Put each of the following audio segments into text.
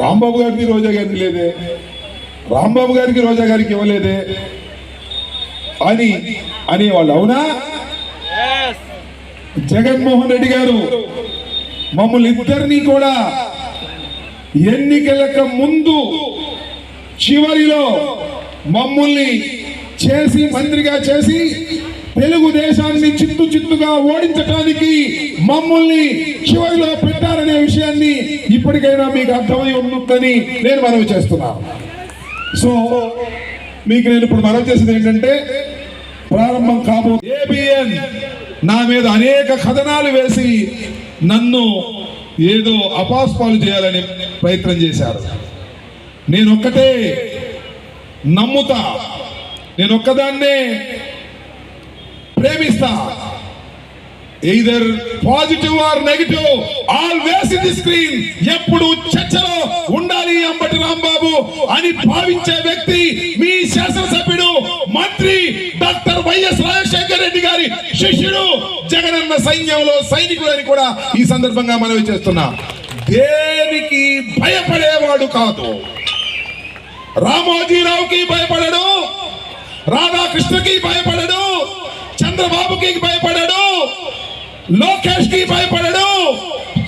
రాంబాబు గారికి రోజా గారికి లేదే. రాంబాబు గారికి రోజా గారికి ఇవ్వలేదే అని అనేవాళ్ళు. అవునా? జగన్మోహన్ రెడ్డి గారు మమ్మల్ని ఇద్దరినీ కూడా ఎన్నికలకు ముందు చివరిలో మమ్మల్ని చేసి మంత్రిగా చేసి తెలుగుదేశాన్ని చిత్తు చిత్తుగా ఓడించటానికి మమ్మల్ని చివరిలో పెట్టారనే విషయాన్ని ఇప్పటికైనా మీకు అర్థమై ఉంటుందని నేను మనవి చేస్తున్నాను సో మీకు నేను ఇప్పుడు మనవి చేసేది ఏంటంటే ప్రారంభం కాబో ఏబిఎన్ నా మీద అనేక కథనాలు వేసి నన్ను ఏదో అపాస్పాలు చేయాలని ప్రయత్నం చేశారు. నేను ఒక్కటే నమ్ముతా నేను ఒక్కదాన్నే ప్రేమిస్తా. Either positive or negative always in the screen ఎప్పుడు చర్చలో ఉండాలి అంబటి రాంబాబు అని భావించే వ్యక్తి మీ శాసనసభ్యుడు మంత్రి డాక్టర్ వైఎస్ రాజశేఖర రెడ్డి గారి శిష్యుడు జగనన్న సైన్యంలో సైనికుడు అని కూడా ఈ సందర్భంగా మనవి చేస్తున్నా. దేనికి భయపడేవాడు కాదు. రామోజీరావుకి భయపడడు రాధాకృష్ణకి భయపడ చంద్రబాబుకి భయపడడు లోకేష్కి భయపడడు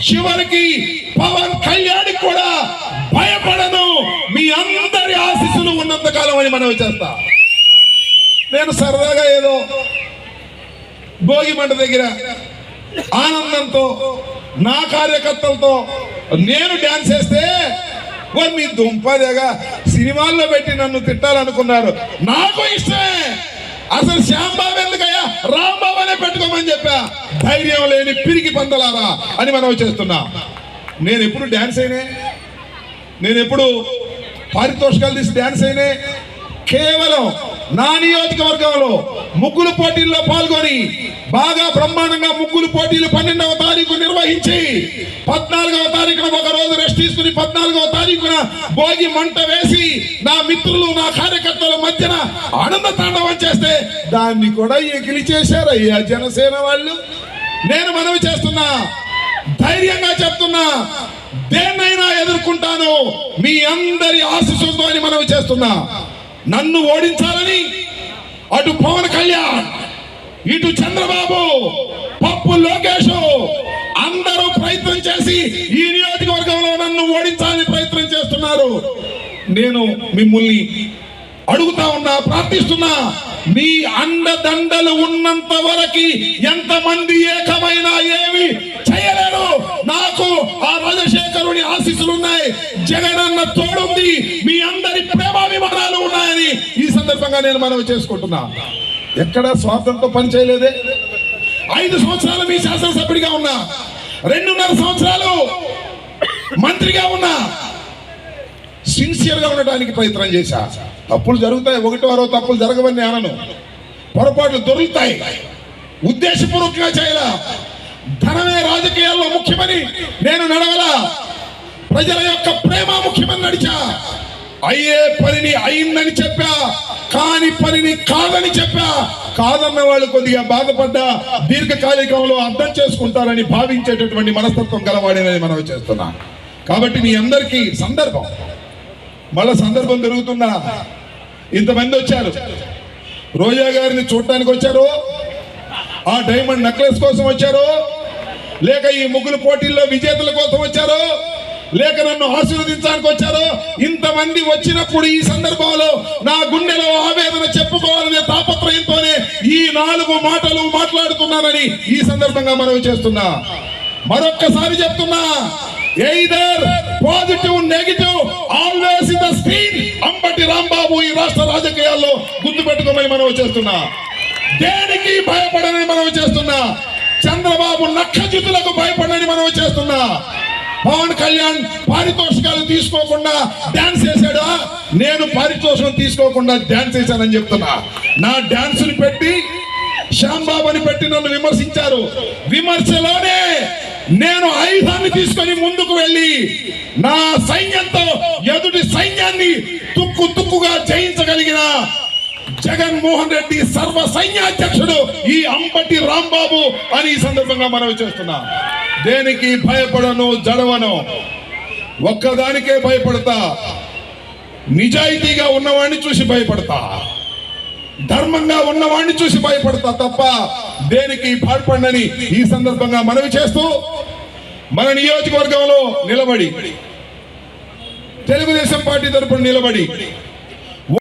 చివరికి పవన్ కళ్యాణ్ కూడా భయపడను. మీ అందరి ఆశీస్సులు ఉన్నంత కాలం అని మనం చేస్తా. నేను సరదాగా ఏదో భోగి మంట దగ్గర ఆనందంతో నా కార్యకర్తలతో నేను డాన్స్ చేస్తే మీ దుంపదేగా సినిమాల్లో పెట్టి నన్ను తిట్టాలనుకున్నారు. నాకు ఇష్టమే. అసలు శ్యాంబాబు ఎందుకయ్యా? రాంబాబు అనే పెట్టుకోమని చెప్పా. ధైర్యం లేని పిరికి పందలారా అని మనం చేస్తున్నా. నేను ఎప్పుడు డ్యాన్స్ అయినే? నేను ఎప్పుడు పారితోషికాలు తీసి డ్యాన్స్ అయినే? కేవలం నా నియోజకవర్గంలో ముగ్గులు పోటీల్లో పాల్గొని బాగా బ్రహ్మాండంగా ముగ్గులు పోటీలు పన్నెండవ తారీఖు నిర్వహించి పద్నాలుగవ తారీఖున ఒక రోజు రెస్ట్ తీసుకుని పద్నాలుగవ తారీఖున భోగి మంట వేసి నా మిత్రులు నా కార్యకర్తలు మధ్యన ఆనంద తాండవం చేస్తే దాన్ని కూడా ఎగిలి చేశారు అయ్యా జనసేన వాళ్ళు. నేను మనవి చేస్తున్నా ధైర్యంగా చెప్తున్నా దేన్నైనా ఎదుర్కొంటాను మీ అందరి ఆశీస్సులతో అని మనవి చేస్తున్నా. నన్ను ఓడించాలని అటు పవన్ కళ్యాణ్ ఇటు చంద్రబాబు పప్పు లోకేష్ అందరూ ప్రయత్నం చేసి ఈ నియోజకవర్గంలో నన్ను ఓడించాలని ప్రయత్నం చేస్తున్నారు. నేను మిమ్మల్ని అడుగుతా ఉన్నా ప్రార్థిస్తున్నా మీ అండదండలు ఉన్నంత వరకు ఎంతమంది ఏకమైనా ఏమి చేయలేరు. నాకు ఆ రాజశేఖరుడి ఆశీస్సులు ఉన్నాయి జగనన్న తోడుంది. మీ అందరి ప్రేమాభిమానాలు ఉన్నాయని ఈ సందర్భంగా నేను మనవి చేసుకుంటున్నా. ఎక్కడ స్వాతంత్రంతో పని చేయలేదే. ఐదు సంవత్సరాలు మీ శాసనసభ్యుడిగా ఉన్నా. రెండున్నర సంవత్సరాలు మంత్రిగా ఉన్నా. సిన్సియర్గా ఉండడానికి ప్రయత్నం చేశా. తప్పులు జరుగుతాయి. ఒకటి వారో తప్పులు జరగవని అనను. పొరపాట్లు దొరుకుతాయి. ఉద్దేశపూర్వకంగా చేయాల. ధనమే రాజకీయాల్లో ముఖ్యమని నేను నడవల. ప్రజల యొక్క ప్రేమ ముఖ్యమని నడిచా. అయ్యే పనిని అయిందని చెప్పా. కాని పనిని కాదని చెప్పా. కాదన్న వాళ్ళు కొద్దిగా బాధపడ్డా దీర్ఘకాలికంలో అర్థం చేసుకుంటారని భావించేటటువంటి మనస్తత్వం గలవాడేనని మనం చేస్తున్నాం. కాబట్టి మీ అందరికీ సందర్భం. మళ్ళా సందర్భం పెరుగుతుందా? ఇంతమంది వచ్చారు. రోజా గారిని చూడటానికి వచ్చారు. ఆ డైమండ్ నెక్లెస్ కోసం వచ్చారు. లేక ఈ ముగ్గులు పోటీల్లో విజేతల కోసం వచ్చారు. లేక నన్ను ఆశీర్వదించడానికి వచ్చారు. ఇంతమంది వచ్చినప్పుడు ఈ సందర్భంలో నా గుండెలో ఆవేదన చెప్పుకోవాలనే తాపత్రయంతోనే ఈ నాలుగు మాటలు మాట్లాడుతున్నానని ఈ సందర్భంగా మనం చేస్తున్నా. మరొక్కసారి చెప్తున్నా. Either positive negative always in the screen Ambati Rambabu ఈ రాష్ట్ర రాజకీయాల్లో గుర్తు పెట్టుకోమని మనం చేస్తున్నా. దేనికి భయపడని మనం చేస్తున్నా? చంద్రబాబు నక్కజితులకు భయపడని మనం చేస్తున్నా. పవన్ కళ్యాణ్ పారితోషికాలు తీసుకోకుండా డాన్స్ చేశాడా? నేను పారితోషికం తీసుకోకుండా డాన్స్ చేశానని చెప్తున్నా. నా డాన్స్ని పెట్టి శ్యాంబాబు అని పెట్టి నన్ను విమర్శించారు. విమర్శలోనే నేను ఆయుధాన్ని తీసుకొని ముందుకు వెళ్ళి నా సైన్యంతో ఎదుటి సైన్యాన్ని తుక్కు తుక్కుగా జయించగలిగిన జగన్మోహన్ రెడ్డి సర్వ సైన్యాధ్యక్షుడు ఈ అంబటి రాంబాబు అని ఈ సందర్భంగా మనవి చేస్తున్నా. దేనికి భయపడను జడవను? ఒక్కదానికే భయపడతా. నిజాయితీగా ఉన్నవాడిని చూసి భయపడతా. ధర్మంగా ఉన్నవాడిని చూసి భయపడతా తప్ప దేనికి పాల్పడని ఈ సందర్భంగా మనవి చేస్తూ మన నియోజకవర్గంలో నిలబడి తెలుగుదేశం పార్టీ తరపున నిలబడి